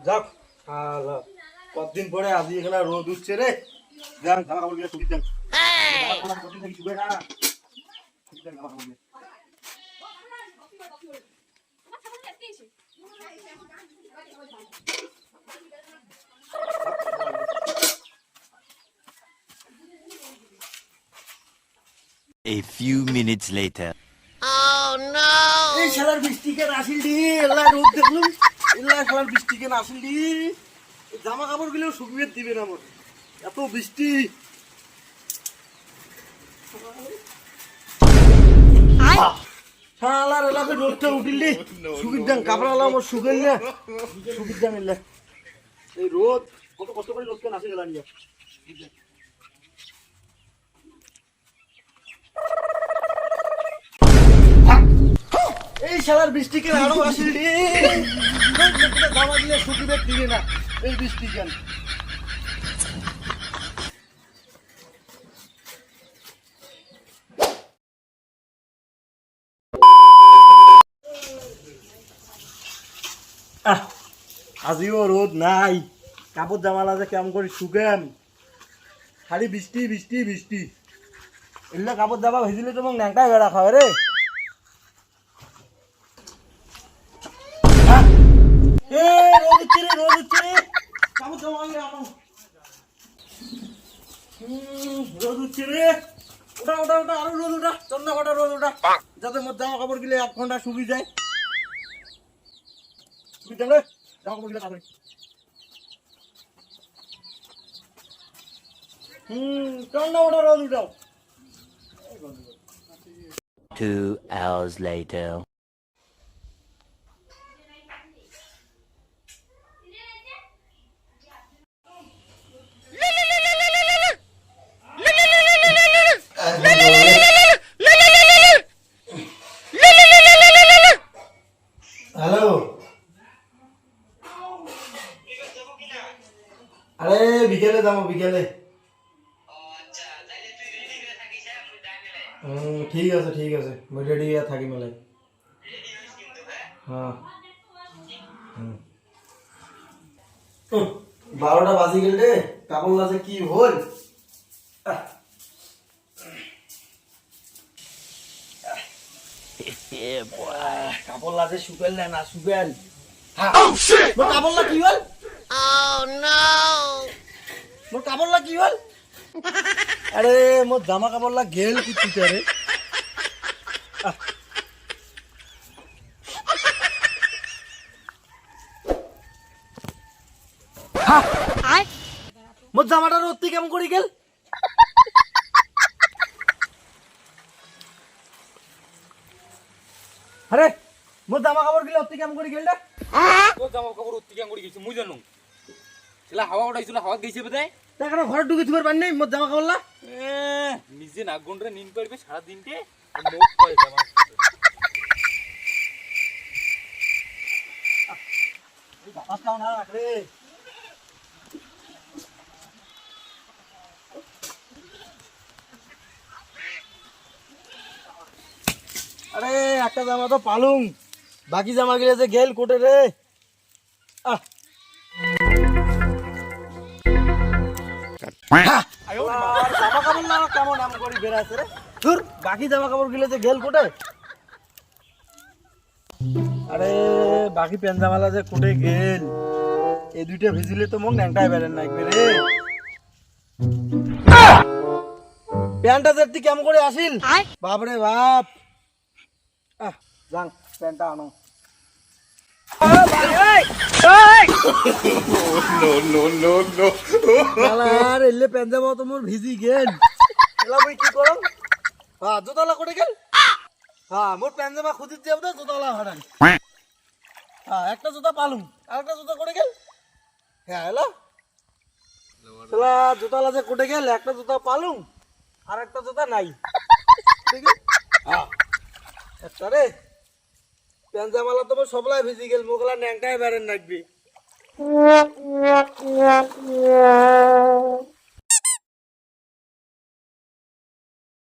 যাক কতদিন পরে আজ এখানে রোদ উঠছে রে? যান জামা কাপড় গিয়ে শুকি যান A few minutes later. এই শালার বৃষ্টিকে আসিল দি এলা রোদ দেখলুম শালার বৃষ্টিকে আসিল জামা কাপড়গুলো শুকিয়ে দিবে না মোর এত বৃষ্টি। শালার এলাকে রোদটা উঠিল। দি শুকির কাপড় আলা মোর শুকিল না। এই রোদ কত কষ্ট করে রোদকে নাসি গেলাম শালার বৃষ্টিকে আরও দিয়ে না এই বৃষ্টি কেন আজিও রোদ নাই। কাপড় জামালা যে কেমন করে শুকেন। খালি বৃষ্টি বৃষ্টি বৃষ্টি। এগুলো কাপড় জামা ভেজিলে তো মোক ন্যাংটাই বেড়া খাওয়া রে। রোদ উঠছে রে। ওটা ওটা ওটা আরও রোদ ওটা চন্দ্র কটা রোদ ওটা যাতে মোর জামা কাপড় গিলে এক ঘণ্টা শুকিয়ে যায়। জামা কাপড় গিলে কাপড় হুম চন্দ্র কটা রোদ উঠাও। Two hours later. আরে বিকেলে যাব বিকেলে। ঠিক আছে ঠিক আছে। মই রেডি হয়ে থাকি মেলে হ্যাঁ। বারোটা বাজি গেল কাপড় লাজে কি হল? কাপড় লাজে শুকাল না না শুকাল। হ্যাঁ। মোর কাপড় লা কি হল? মোর কাপড় লা কি হল? আরে মোর জামা কাপড় লা গেল কুচিতে রে। মোর জামাটা রত্তি কেমন করে গেল? আরে মোর জামা কাপড় গেলে অত্তি কেমন করে গেল তোর জামা কাপড় উত্তিকাং করে গেছে মুই জানো। সেলা হাওয়া উঠাইছিল হাওয়া গেছে বোধহয়? তার ঘরে ঢুকে থুবার পারি নাই মোর জামা নিজে নাক গন্ডরে নিন পারবে সারা করে জামা বাতাস না আরে একটা জামা তো পালুম বাকি জামা গিলে যে গেল কোটে রে আহ। জামা কাপড় না কেমন আম করি বেড়াচ্ছে রে ধুর বাকি জামা কাপড় গিলে যে গেল কোটে আরে বাকি পেঞ্জামালা যে কোটে গেল। এই দুইটা ভিজিলে তো মোক ন্যাংটাই বেরেন নাকবে রে প্যান্টটা দেখতে কেমন করে আসিল? বাপরে বাপ। আহ যান প্যান্টটা আনো। মোর ভিজি গেল কি হ্যাঁ জোতালা গেল হ্যাঁ পেঞ্জামা জোতালা হ্যাঁ গেল হ্যাঁ জুতালা যে কোটে গেল একটা জুতা পালুম আর একটা জুতা নাই হ্যাঁ একটা রে পেঞ্জামালা তোমার সবলাই ভিজি গেল মোগলা ন্যাংটাই বেড়েন নাকবি।